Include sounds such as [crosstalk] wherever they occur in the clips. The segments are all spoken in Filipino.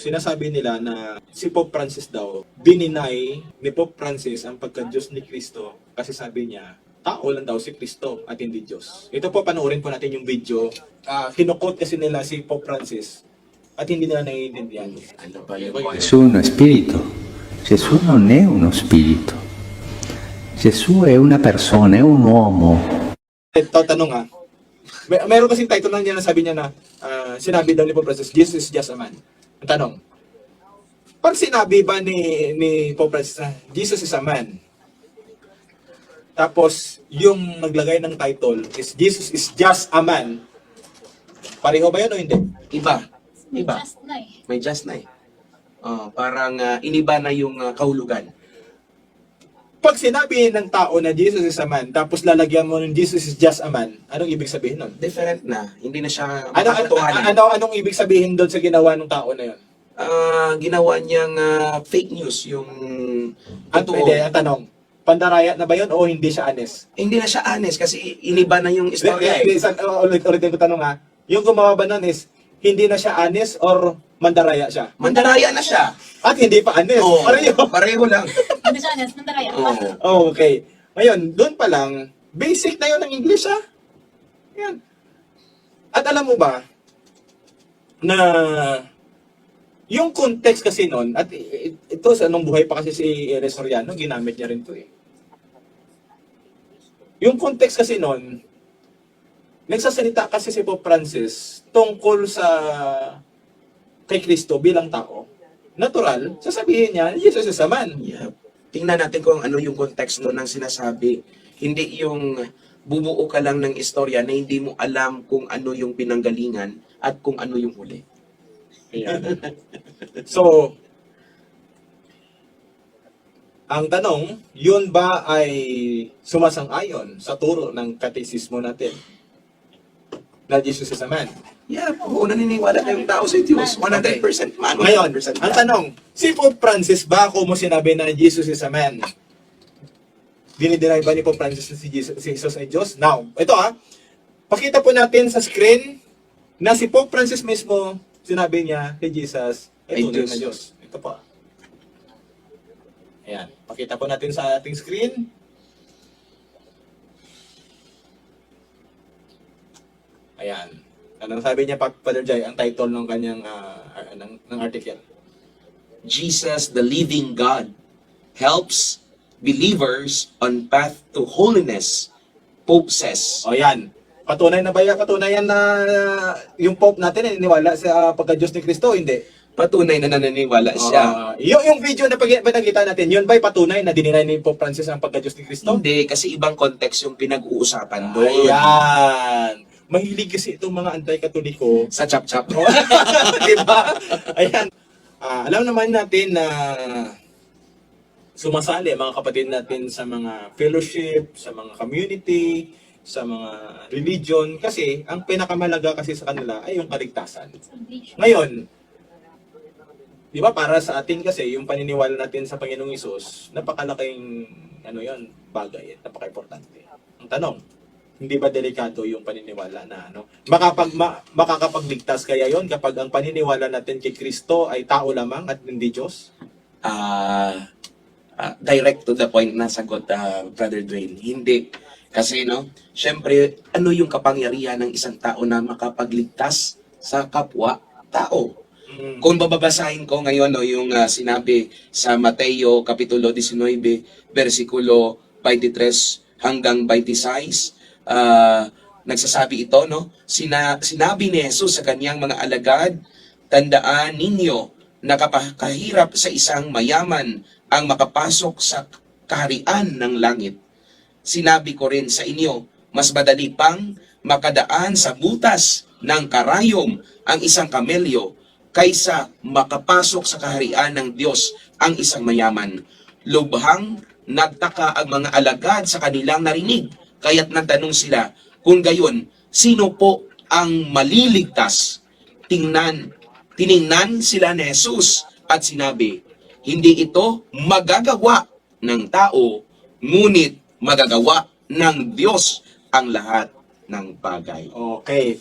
Sinasabi nila na si Pope Francis daw, bininay ni Pope Francis ang pagka-Diyos ni Kristo kasi sabi niya, tao lang daw si Kristo at hindi Diyos. Ito po, panoorin po natin yung video. Uh, kinukot kasi nila si Pope Francis at hindi nila naiintindihan. Ano ba yung spirito. Gesù non è uno spirito. Gesù è una persona, è un uomo. Ito, tanong ha. May, meron kasing title lang niya na sabi niya na ah, sinabi daw ni Pope Francis, Jesus is just a man. Ang tanong, pag sinabi ba ni, ni Pope Francis na Jesus is a man, tapos yung naglagay ng title is Jesus is just a man, pareho ba yun o hindi? Iba. Iba. Just na eh. May just na eh. Ah, parang ah, iniba na yung ah, kahulugan. Pag sinabi ng tao na Jesus is a man, tapos lalagyan mo ng Jesus is just a man, anong ibig sabihin nun? Different na. Hindi na siya Ano, ano, ano, anong ibig sabihin doon sa ginawa ng tao na yun? Ah, ginawa niyang ah, fake news yung Ang, hindi, ang tanong, pandaraya na ba yun o hindi siya honest? Hindi na siya honest kasi iniba na yung istorya hindi, eh. uh, ulit, ulitin ko tanong ha. Yung gumawa ba nun is, hindi na siya honest or mandaraya siya? Mandaraya na siya. At hindi pa honest. Oo, Pareho. pareho lang. [laughs] Hindi siya honest, mandaraya. Oo. Oh, okay. Ngayon, doon pa lang, basic na yun ng English ha. Yan. At alam mo ba, na yung context kasi nun, at ito sa nung buhay pa kasi si Eres Soriano, ginamit niya rin to eh. Yung context kasi nun, nagsasalita kasi si Pope Francis tungkol sa kay Kristo bilang tao. Natural, sasabihin niya, Jesus is a man. Yeah. Tingnan natin kung ano yung konteksto ng sinasabi. Hindi yung bubuo ka lang ng istorya na hindi mo alam kung ano yung pinanggalingan at kung ano yung huli. Ayan. [laughs] so, ang tanong, yun ba ay sumasang-ayon sa turo ng katekismo natin? Na Jesus is a man. Yeah, oo, naniniwala tayong tao sa Diyos. 100% man, 100% Ngayon, ang tanong, si Pope Francis ba kung mo sinabi na Jesus is a man? Dinideny ba ni Pope Francis na si Jesus, si Jesus ay Diyos? Now, ito ah, pakita po natin sa screen na si Pope Francis mismo sinabi niya kay Jesus ay Ay tunay Diyos. na Diyos. Ito po. ah. Ayan, pakita po natin sa ating screen. Ayan. Ano sabi niya, Father Jai, ang title ng kanyang ah, ng, ng article? Jesus, the living God, helps believers on path to holiness. Pope says. O yan. Patunay na ba yan? Patunay yan na yung Pope natin ay niniwala sa pagka-Diyos ni Kristo? Hindi. Patunay na naniniwala siya. Ah, yung, yung video na pag pinagkita natin, yun ba'y patunay na dininay ni Pope Francis ang pagka-Diyos ni Kristo? Hindi, kasi ibang context yung pinag-uusapan doon. Ayan. Mahilig kasi itong mga anti-katoliko. Sa chap-chap. [laughs] diba? Ayan. Ah, alam naman natin na sumasali mga kapatid natin sa mga fellowship, sa mga community, sa mga religion kasi ang pinakamalaga kasi sa kanila ay yung kaligtasan. Ngayon, di ba para sa atin kasi yung paniniwala natin sa Panginoong Isus, napakalaking ano yon bagay, napaka-importante. Ang tanong, hindi ba delikado yung paniniwala na ano? Makapag ma, makakapagligtas kaya yon kapag ang paniniwala natin kay Kristo ay tao lamang at hindi Diyos? ah ah, direct to the point na sagot, ah, Brother Dwayne. Hindi. Kasi, no, syempre, ano yung kapangyarihan ng isang tao na makapagligtas sa kapwa tao? Mm. Kung bababasahin ko ngayon no, yung ah, sinabi sa Mateo Kapitulo 19, versikulo 23 hanggang 26, ah, nagsasabi ito, no? Sina, sinabi ni Jesus sa kanyang mga alagad, tandaan ninyo na kapakahirap sa isang mayaman ang makapasok sa kaharian ng langit. Sinabi ko rin sa inyo, mas madali pang makadaan sa butas ng karayom ang isang kamelyo kaysa makapasok sa kaharian ng Diyos ang isang mayaman. Lubhang nagtaka ang mga alagad sa kanilang narinig, kaya't nagtanong sila, kung gayon, sino po ang maliligtas? Tingnan, tiningnan sila ni Jesus at sinabi, hindi ito magagawa ng tao, ngunit magagawa ng Diyos ang lahat ng bagay. Okay.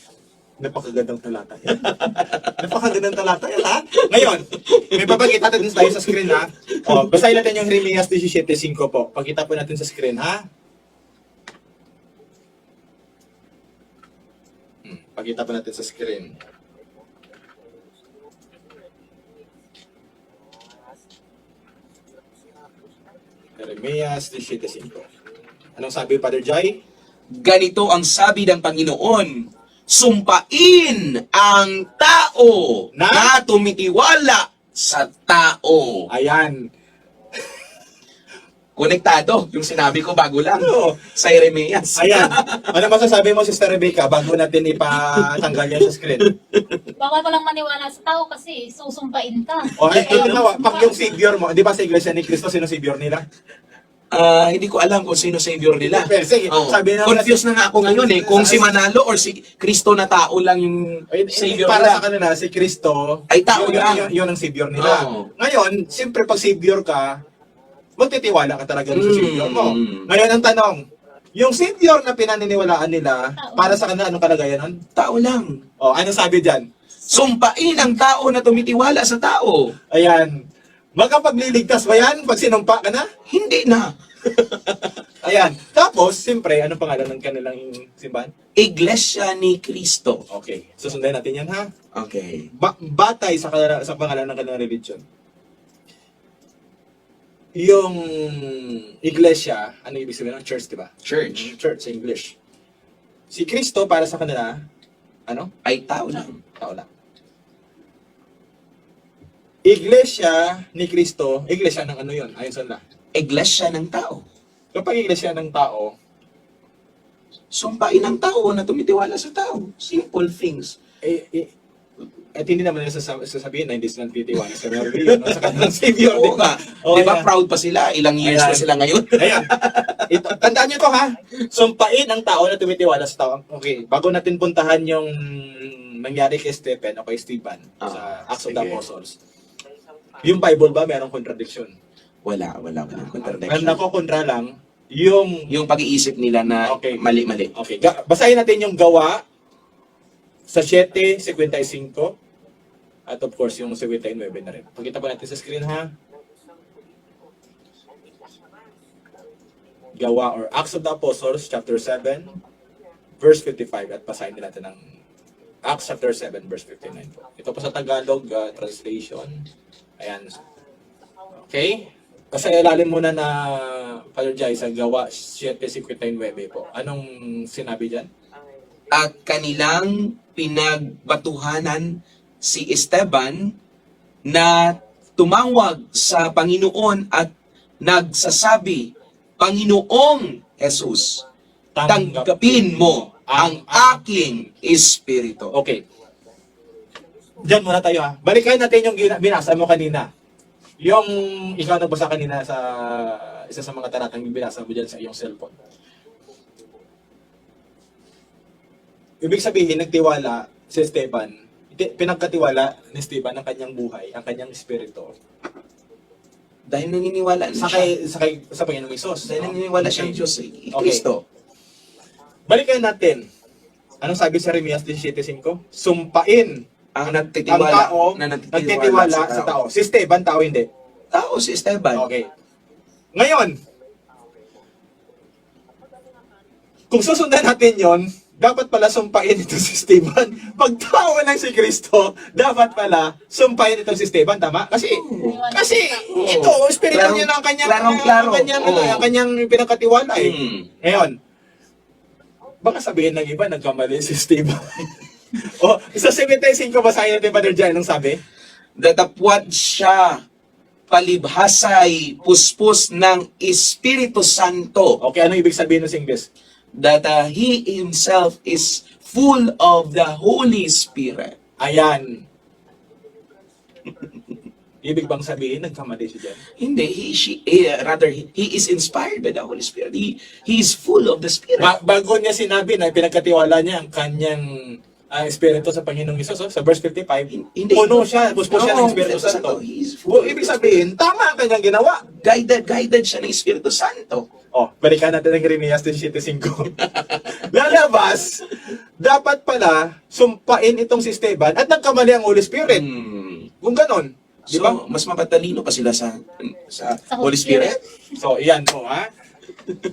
Napakagandang talata yan. [laughs] Napakagandang talata yan, ha? Ngayon, may babagit natin tayo sa screen, ha? O, basahin natin yung Jeremias 17.5 po. Pagkita po natin sa screen, ha? Pagkita po natin sa screen. Jeremias 17.5 Anong sabi, Father Jai? Ganito ang sabi ng Panginoon, sumpain ang tao Na? na tumitiwala sa tao. Ayan. Konektado, yung sinabi ko bago lang Oo. sa Jeremias. Ayan. [laughs] Ano masasabi mo, Sister Rebecca, bago natin ipatanggal yan sa screen? Bawal ko lang maniwala sa tao kasi susumpain ka. O, ay, ay, ano, pag yung savior mo, di ba sa Iglesia ni Cristo, sino savior nila? Ah, hindi ko alam kung sino savior nila. Pero sige, Oo. sabi na Confused na nga ako ngayon eh, kung si Manalo or si Kristo na tao lang yung savior para nila. sa kanila, si Cristo, Ay, tao yun, lang. Yun, yun ang savior nila. Oo. Ngayon, siyempre pag savior ka, magtitiwala ka talaga sa Mm. savior mo. Ngayon ang tanong, yung savior na pinaniniwalaan nila, Tao. para sa kanila, anong kalagayan nun? Tao lang. O, anong sabi dyan? Sumpain ang tao na tumitiwala sa tao. Ayan. Makapagliligtas ba yan pag sinumpa ka na? Hindi na. [laughs] Ayan. Tapos, siyempre, anong pangalan ng kanilang simbahan? Iglesia ni Kristo. Okay. Susundan natin yan, ha? Okay. Ba- batay sa, kanila, sa pangalan ng kanilang religion. Yung iglesia, ano ibig sabihin ng church, di ba? Church Church sa English. Si Kristo, para sa kanila, ano? ay tao lang. Tao lang. Iglesia ni Kristo, iglesia ng ano yun, ayon sa nila. Iglesia ng tao. Kapag iglesia ng tao, Sumpain ang tao na tumitiwala sa tao. Simple things. eh, eh, at hindi naman nila sasab- sasabihin na hindi sila titiwala sa Mary yun, sa kanilang Savior, di ba? Oo, Di ba yan. proud pa sila? Ilang years Ayan. na sila ngayon? Ayan. [laughs] Ito, tandaan nyo to ha. Sumpain ang tao na tumitiwala sa tao. Okay, bago natin puntahan yung nangyari kay Stephen o kay Stephen sa Ah, Acts of the. Apostles. Yung Bible ba merong contradiction? Wala, wala, wala. Ang Contradiction. nakokontra lang, yung... Yung pag-iisip nila na Okay. mali-mali. Okay, ga- basahin natin yung gawa sa 7.55 at of course yung 79 na rin. Pakita pa natin sa screen ha. Gawa or Acts of the Apostles chapter 7 verse 55 at basahin din natin ang Acts chapter 7 verse 59 po. Ito po sa Tagalog uh, translation. Ayan. Okay? Kasi ilalim muna na Father Jai sa gawa 7.59 po. Anong sinabi dyan? At kanilang pinagbatuhanan si Esteban na tumawag sa Panginoon at nagsasabi, Panginoong Jesus, tanggapin mo ang aking espiritu. Okay. Diyan muna tayo ha. Balikan natin yung binasa mo kanina. Yung ikaw nagbasa kanina sa isa sa mga talatang binasa mo dyan sa iyong cellphone. Ibig sabihin, nagtiwala si Esteban, pinagkatiwala ni Esteban ang kanyang buhay, ang kanyang espiritu. Dahil naniniwala na Sa siya. kay, sa kay, sa Panginoong Isos. Dahil naniniwala siyang Diyos eh. Okay. Kristo. Balikan natin. Anong sabi sa Remias 17.5? Sumpain Ang ang nagtitiwala, tao na nagtitiwala sa tao. Si Esteban, tao hindi. Tao si Esteban. Okay. Ngayon, kung susundan natin yon, dapat pala sumpain ito si Esteban. Pag tao lang si Kristo, dapat pala sumpain ito si Esteban, tama? Kasi, kasi Oo. ito, espiritu Klarong- niya ang kanyang, klarong-klaro. ang kanyang, ano, Oo. ang kanyang pinakatiwala eh. Hmm. Ngayon, baka sabihin ng iba, nagkamali si Esteban. [laughs] o, sa 75 basahin natin, Brother Jan, anong sabi? Datapwat siya palibhasay puspos ng Espiritu Santo Okay, ano ibig sabihin ng English? That uh, He Himself is full of the Holy Spirit. Ayan. [laughs] Ibig bang sabihin, nagkamali siya dyan? Hindi, he, she, eh, rather, he, he is inspired by the Holy Spirit. He, he is full of the Spirit. Ba- bago niya sinabi na pinagkatiwala niya ang kanyang ang Espiritu sa Panginoong Isus. Oh, sa verse 55, Hindi. puno siya, puspos siya ng Espiritu Santo. Santo. Well, ibig sabihin, tama ang kanyang ginawa. Guided, guided siya ng Espiritu Santo. Oh, balikan natin ang Jeremias 17.5. [laughs] Lalabas, dapat pala sumpain itong si Esteban at nagkamali ang Holy Spirit. Hmm. Kung ganon, di So, ba? mas mapatalino pa sila sa sa, Sa Holy Spirit. So, iyan po, ha?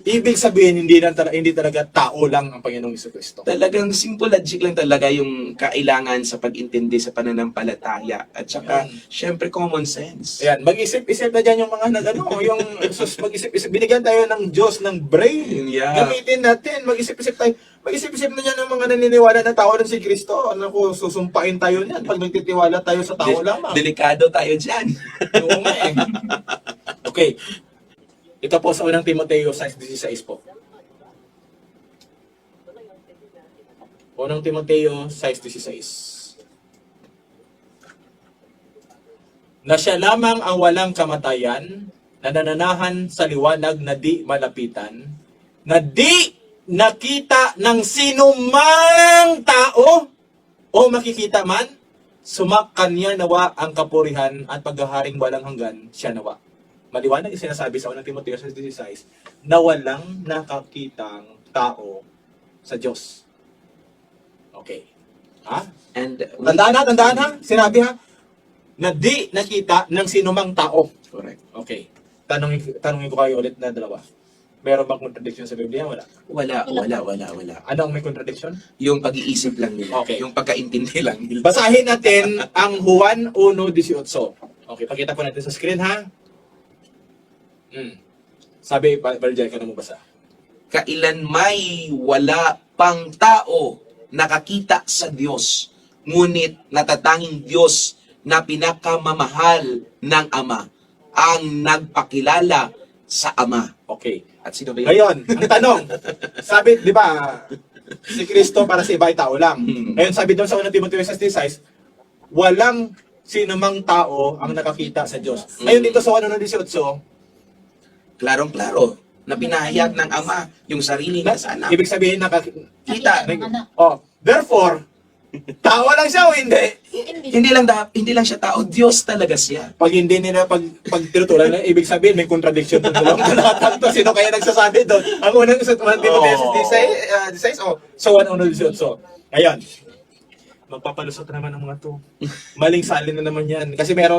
Ibig sabihin, hindi, lang tala- hindi talaga tao lang ang Panginoong Iso Kristo. Talagang simple logic lang talaga yung kailangan sa pag-intindi sa pananampalataya. At saka, Yan. syempre, common sense. Ayan, mag-isip-isip na dyan yung mga nag-ano, yung sus, mag-isip-isip. Binigyan tayo ng Diyos ng brain. Yeah. Gamitin natin, mag-isip-isip tayo. Mag-isip-isip na dyan ng mga naniniwala na tao lang si Kristo. Ano ko, susumpain tayo niyan pag nagtitiwala tayo sa tao De- lamang. Delikado tayo dyan. Oo nga eh. [laughs] Okay. Ito po sa unang Timoteo 6.16 po. Unang Timoteo 6.16 Na siya lamang ang walang kamatayan, na nananahan sa liwanag na di malapitan, na di nakita ng sino mang tao o makikita man, sumakan niya nawa ang kapurihan at paghaharing walang hanggan siya nawa. Maliwanag yung sinasabi sa unang Timoteo 6.16 na walang nakakitang tao sa Diyos. Okay. Ha? And, we- Tandaan ha, tandaan ha. Sinabi ha, na di nakita ng sinumang tao. correct. Okay. Tanongin, tanongin ko kayo ulit na dalawa. Meron bang contradiction sa Biblia? Wala. Wala, wala, wala, wala. Ano ang may contradiction? Yung pag-iisip lang nila. Okay. Yung pagkaintindi lang nila. Basahin natin ang Juan 1.18. Okay, pakita po natin sa screen ha. Hmm. Sabi, Barjay, ka na mo basa. Kailan may wala pang tao nakakita sa Diyos, ngunit natatanging Diyos na pinakamamahal ng Ama ang nagpakilala sa Ama. Okay. At sino ba yun? Ngayon, ang tanong, sabi, di ba, si Kristo para sa iba ay tao lang. Hmm. Ngayon, sabi doon sa unang Timoteo 6.16, walang sinumang tao ang nakakita sa Diyos. Ngayon dito sa 1.18, Klarong-klaro na pinahayag ng Ama yung sarili niya sa anak. ibig sabihin nakakita. Oh, therefore, tao lang siya o hindi? Hindi. Hindi lang da, hindi lang siya tao, Diyos talaga siya. Pag hindi nila pag pag tinutulan na ibig sabihin may contradiction doon sa dalawang [laughs] talata to. Sino kaya nagsasabi doon? Ang unang sa 1 Timoteo Oh. 16, 16 oh, so 1 1 18. Ayan. Magpapalusot naman ng mga to. Maling salin na naman yan. Kasi meron